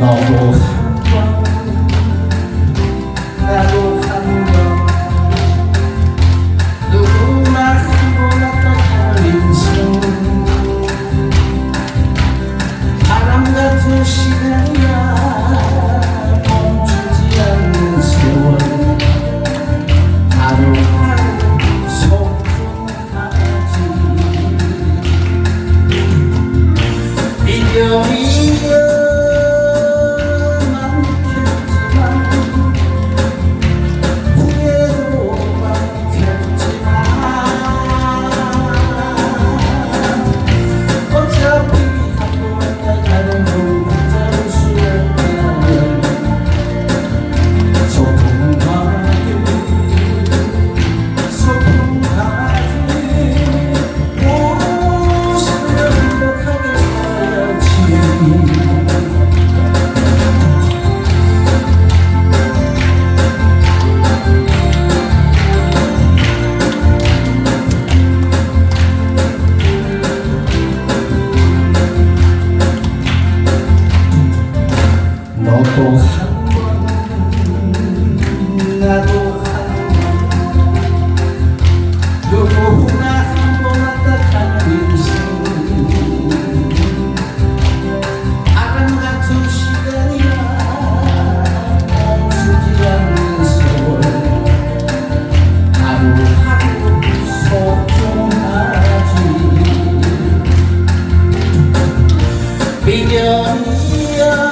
너도 너도 한번 나도 한번. 누구나 한번 한다 하는 인생. 아름 같은 시간이야. 멈추지 않는 세월. 하루하루 소중하지. 미련이야